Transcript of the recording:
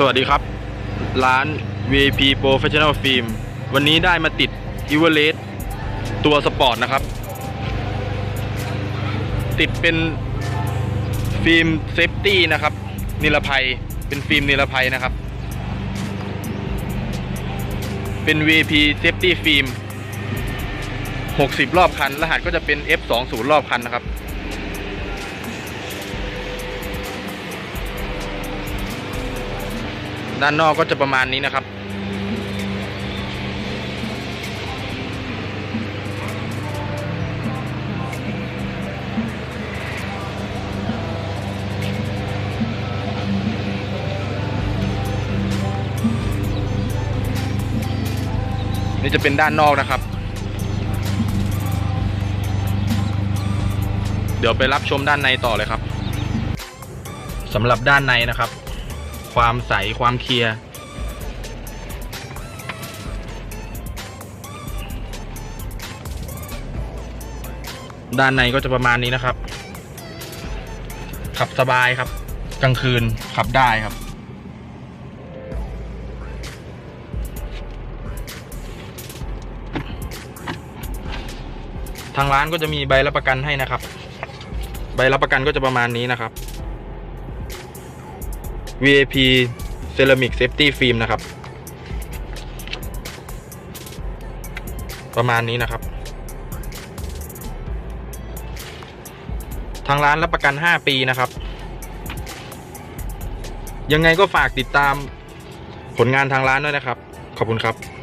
สวัสดีครับ ร้าน VP Professional Film วันนี้ได้มาติด e v e r e s t ตัวสปอร์ตนะครับ ติดเป็นฟิล์มเซฟตี้นะครับ นิรภัยเป็นฟิล์มนิรภัยนะครับ เป็น VP Safety Film 60 รอบคัน รหัสก็จะเป็น F20 รอบคันนะครับ ด้านนอกก็จะประมาณนี้นะครับ นี่จะเป็นด้านนอกนะครับ เดี๋ยวไปรับชมด้านในต่อเลยครับสำหรับด้านในนะครับ ความใสความเคลียร์ด้านในก็จะประมาณนี้นะครับ ขับสบายครับ กลางคืนขับได้ครับ ทางร้านก็จะมีใบรับประกันให้นะครับ ใบรับประกันก็จะประมาณนี้นะครับ VAP Ceramic Safety Film นะครับ ประมาณนี้นะครับ ทางร้านรับประกัน 5 ปีนะครับ ยังไงก็ฝากติดตามผลงานทางร้านด้วยนะครับ ขอบคุณครับ